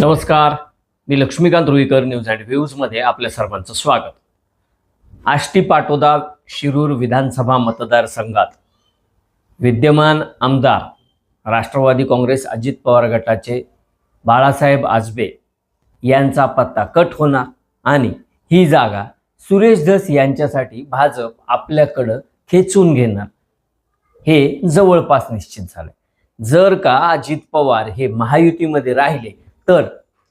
नमस्कार. मी Laxmikant Ruikar news and व्ह्यूजमध्ये आपल्या सर्वांचं स्वागत. आष्टी पाटोदा शिरूर विधानसभा मतदारसंघात विद्यमान आमदार राष्ट्रवादी काँग्रेस अजित पवार गटाचे बाळासाहेब आजबे यांचा पत्ता कट होणार आणि ही जागा सुरेश धस यांच्यासाठी भाजप आपल्याकडं खेचून घेणार. हे जवळपास निश्चित झालंय. जर का अजित पवार हे महायुतीमध्ये राहिले तर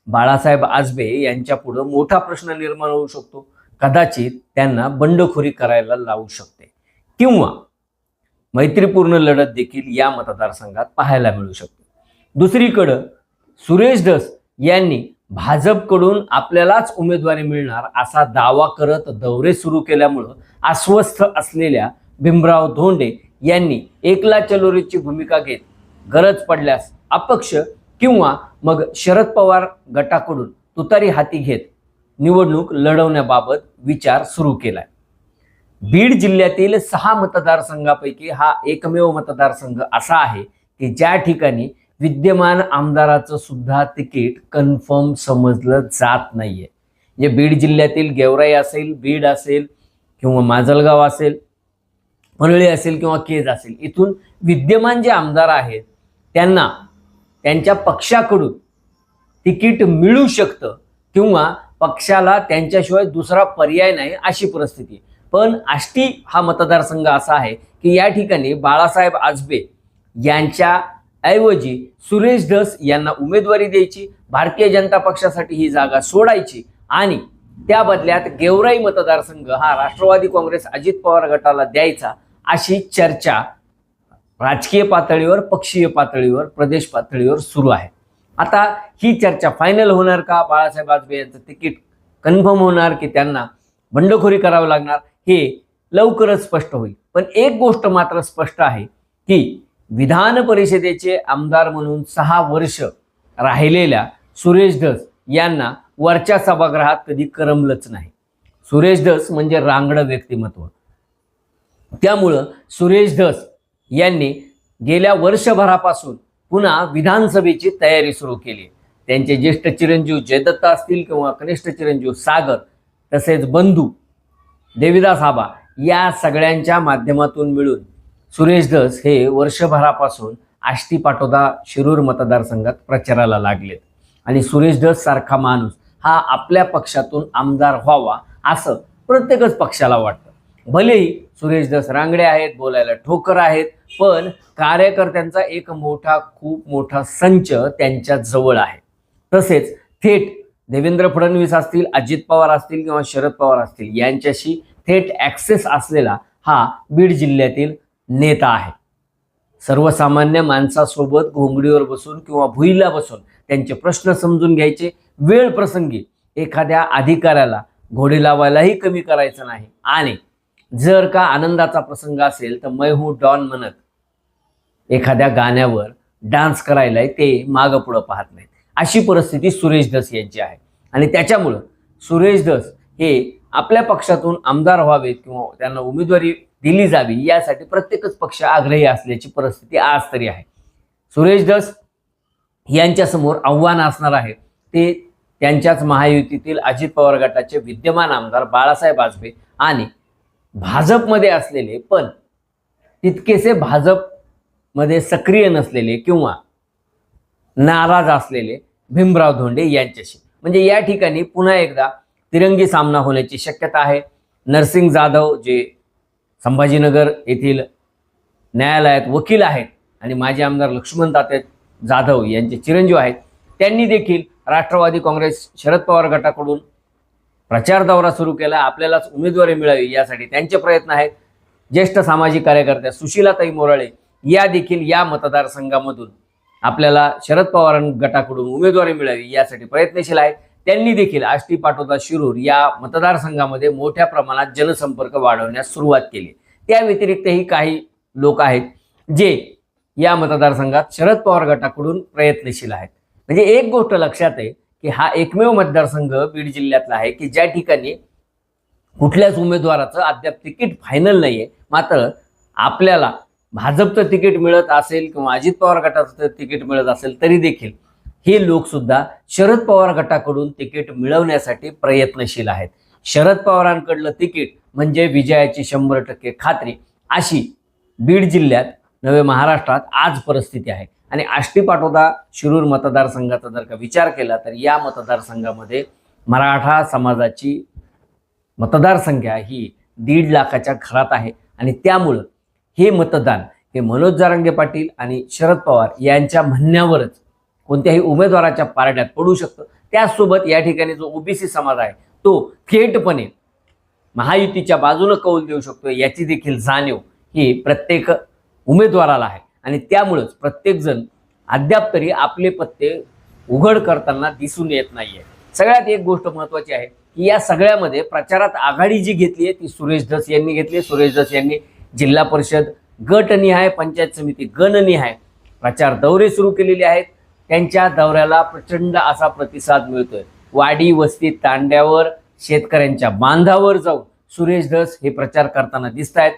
बाळासाहेब आजबे यांच्या पुढं मोठा प्रश्न निर्माण होऊ शकतो. कदाचित त्यांना बंडखोरी करायला लावू शकते. किंवा मैत्रीपूर्ण लढत देखील या मतदारसंघात पाहायला मिळू शकते. दुसरीकडं सुरेश धस यांनी भाजपकडून आपल्यालाच उमेदवारी मिळणार असा दावा करत दौरे सुरू केल्यामुळं अस्वस्थ असलेल्या भीमराव धोंडे यांनी एकला चलोरीची भूमिका घेत गरज पडल्यास अपक्ष किंवा मग शरद पवार गटाकडून तुतारी हाती घेत निवडणूक लढवण्याबाबत विचार सुरू केलाय. बीड जिल्ह्यातील सहा मतदारसंघापैकी हा एकमेव मतदारसंघ असा आहे की ज्या ठिकाणी विद्यमान आमदाराचं सुद्धा तिकीट कन्फर्म समजलं जात नाहीये. म्हणजे बीड जिल्ह्यातील गेवराई असेल बीड असेल किंवा माजलगाव असेल परळी असेल किंवा केज असेल इथून विद्यमान जे आमदार आहेत त्यांना त्यांच्या पक्षाकडून तिकीट मिळू शकतं किंवा पक्षाला त्यांच्याशिवाय दुसरा पर्याय नाही अशी परिस्थिती. पण आष्टी हा मतदारसंघ असा आहे की या ठिकाणी बाळासाहेब आजबे यांच्या ऐवजी सुरेश धस यांना उमेदवारी द्यायची भारतीय जनता पक्षासाठी ही जागा सोडायची आणि त्या बदल्यात गेवराई मतदारसंघ हा राष्ट्रवादी काँग्रेस अजित पवार गटाला द्यायचा अशी चर्चा राजकीय पातळीवर पक्षीय पातळीवर प्रदेश पातळीवर सुरू आहे. आता ही चर्चा फायनल होणार का? बाळासाहेब आजबे यांचं तिकीट कन्फर्म होणार की त्यांना बंडखोरी करावं लागणार हे लवकरच स्पष्ट होईल. पण एक गोष्ट मात्र स्पष्ट आहे की विधान परिषदेचे आमदार म्हणून सहा वर्ष राहिलेल्या सुरेश धस यांना वरच्या सभागृहात कधी करमलंच नाही. सुरेश धस म्हणजे रांगडं व्यक्तिमत्व. त्यामुळं सुरेश धस यांनी गेल्या वर्षभरापासून पुन्हा विधानसभेची तयारी सुरू केली. त्यांचे ज्येष्ठ चिरंजीव जयदत्ता असतील किंवा कनिष्ठ चिरंजीव सागर तसेच बंधू देविदास आबा या सगळ्यांच्या माध्यमातून मिळून सुरेश धस हे वर्षभरापासून आष्टी पाटोदा शिरूर मतदारसंघात प्रचाराला लागलेत. आणि सुरेश धस सारखा माणूस हा आपल्या पक्षातून आमदार व्हावा असं प्रत्येकच पक्षाला वाटतं. भलेही सुरेश दस रांगडे आहेत बोलायला ठोकर आहेत पण कार्यकर्त्यांचा एक मोठा खूप मोठा संच त्यांच्या जवळ आहे. तसेच थेट देवेंद्र फडणवीस असतील अजित पवार असतील किंवा शरद पवार असतील यांच्याशी थेट ॲक्सेस असलेला हा बीड जिल्ह्यातील नेता आहे. सर्वसामान्य माणसासोबत घोंगडीवर बसून किंवा भुईला बसून त्यांचे प्रश्न समजून घ्यायचे. वेळ प्रसंगी एखाद्या अधिकाऱ्याला घोडे लावायलाही कमी करायचं नाही. आणि जर का आनंदाचा प्रसंग असेल तर मै हू डॉन म्हणत. एखाद्या गाण्यावर डान्स करायला ते मागं पुढं पाहत नाहीत. अशी परिस्थिती सुरेश दस यांची आहे. आणि त्याच्यामुळं सुरेश दस हे आपल्या पक्षातून आमदार व्हावेत किंवा त्यांना उमेदवारी दिली जावी यासाठी प्रत्येकच पक्ष आग्रही असल्याची परिस्थिती आज तरी आहे. सुरेश दस यांच्यासमोर आव्हान असणार आहे. ते त्यांच्याच महायुतीतील अजित पवार गटाचे विद्यमान आमदार बाळासाहेब आजबे आणि भाजपमध्ये असलेले पण तितकेसे भाजपमध्ये सक्रिय नसलेले किंवा नाराज असलेले भीमराव धोंडे यांच्याशी. म्हणजे या ठिकाणी पुन्हा एकदा तिरंगी सामना होण्याची शक्यता आहे. नरसिंग जाधव जे संभाजीनगर येथील न्यायालयात वकील आहेत आणि माजी आमदार लक्ष्मण तात्या जाधव यांचे चिरंजीव आहेत त्यांनी देखील राष्ट्रवादी काँग्रेस शरद पवार गटाकडून प्रचार दौरा सुरू केला आपल्यालाच उमेदवारी मिळावी यासाठी त्यांचे प्रयत्न आहेत. ज्येष्ठ सामाजिक कार्यकर्त्या सुशीलाताई मोराळे या देखील या मतदारसंघामधून आपल्याला शरद पवार गटाकडून उमेदवारी मिळावी यासाठी प्रयत्नशील आहेत. त्यांनी देखील आष्टी पाटोदा शिरूर या मतदारसंघामध्ये मोठ्या प्रमाणात जनसंपर्क वाढवण्यास सुरुवात केली. त्या व्यतिरिक्तही काही लोक आहेत जे या मतदारसंघात शरद पवार गटाकडून प्रयत्नशील आहेत. म्हणजे एक गोष्ट लक्षात आहे की हा एकमेव मतदारसंघ बीड जिल्ह्यातला आहे की ज्या ठिकाणी कुठल्याच उमेदवाराचं अद्याप तिकीट फायनल नाही आहे मात्र आपल्याला भाजपचं तिकीट मिळत असेल किंवा अजित पवार गटाचं तिकीट मिळत असेल तरी देखील हे लोक सुद्धा शरद पवार गटाकडून तिकीट मिळवण्यासाठी प्रयत्नशील आहेत. शरद पवारांकडलं तिकीट म्हणजे विजयाची शंभर टक्के खात्री अशी बीड जिल्ह्यात नवे महाराष्ट्रात आज परिस्थिती आहे. आणि आष्टी पाटोदा शिरूर मतदारसंघाचा जर का विचार केला तर या मतदारसंघामध्ये मराठा समाजाची मतदारसंख्या ही दीड लाखाच्या घरात आहे. आणि त्यामुळं हे मतदान हे मनोज जारंगे पाटील आणि शरद पवार यांच्या म्हणण्यावरच कोणत्याही उमेदवाराच्या पारड्यात पडू शकतं. त्याचसोबत या ठिकाणी जो ओबीसी समाज आहे तो थेटपणे महायुतीच्या बाजूनं कौल देऊ शकतो याची देखील जाणीव ही प्रत्येक उमेदवाराला आहे. आणि त्यामुळंच प्रत्येकजण अद्याप तरी आपले पत्ते उघड करताना दिसून येत नाहीये. सगळ्यात एक गोष्ट महत्वाची आहे की या सगळ्यामध्ये प्रचारात आघाडी जी घेतली आहे ती सुरेश धस यांनी घेतली आहे सुरेश धस यांनी जिल्हा परिषद गटनिहाय पंचायत समिती गणनिहाय प्रचार दौरे सुरू केलेले आहेत. त्यांच्या दौऱ्याला प्रचंड असा प्रतिसाद मिळतोय. वाडी वस्ती तांड्यावर शेतकऱ्यांच्या बांधावर जाऊन सुरेश धस हे प्रचार करताना दिसत आहेत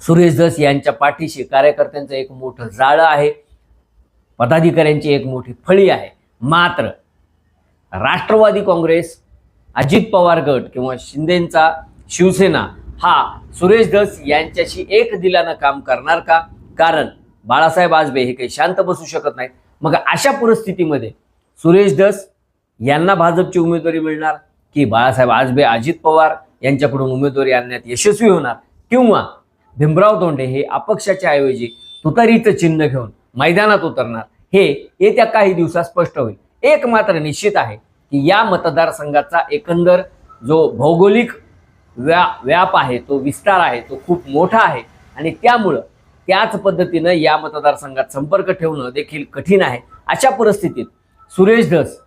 सुरेश धस यांच्या पाठीशी कार्यकर्त्यांचं एक मोठं जाळं आहे. पदाधिकाऱ्यांची एक मोठी फळी आहे. मात्र राष्ट्रवादी काँग्रेस अजित पवार गट किंवा शिंदेंचा शिवसेना हा सुरेश धस यांच्याशी एक दिलानं काम करणार का? कारण बाळासाहेब आजबे हे काही शांत बसू शकत नाहीत. मग अशा परिस्थितीमध्ये सुरेश धस यांना भाजपची उमेदवारी मिळणार? की बाळासाहेब आजबे अजित पवार यांच्याकडून उमेदवारी आणण्यात यशस्वी होणार? किंवा भीमराव धोंडे हे अपक्षाच्या ऐवजी तुतारीचं चिन्ह घेऊन मैदानात उतरणार. हे येत्या काही दिवसात स्पष्ट होईल. एक मात्र निश्चित आहे की या मतदारसंघाचा एकंदर जो भौगोलिक व्या व्याप आहे तो विस्तार आहे तो खूप मोठा आहे आणि त्यामुळं त्याच पद्धतीनं या मतदारसंघात संपर्क ठेवणं देखील कठीण आहे. अशा परिस्थितीत सुरेश धस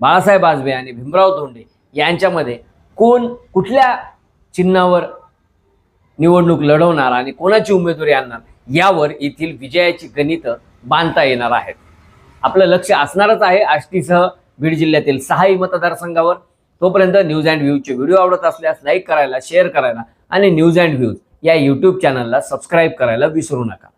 बाळासाहेब आजबे आणि भीमराव धोंडे यांच्यामध्ये कोण कुठल्या चिन्हावर निवडणूक लढवणार आणि कोणाची उमेदवारी आणणार यावर येथील विजयाची गणितं बांधता येणार आहेत. आपलं लक्ष असणारच आहे आष्टीसह बीड जिल्ह्यातील सहाही मतदारसंघावर. तोपर्यंत न्यूज अँड व्ह्यूजचे व्हिडिओ आवडत असल्यास लाईक करायला शेअर करायला आणि न्यूज अँड व्ह्यूज या यूट्यूब चॅनलला सबस्क्राईब करायला विसरू नका.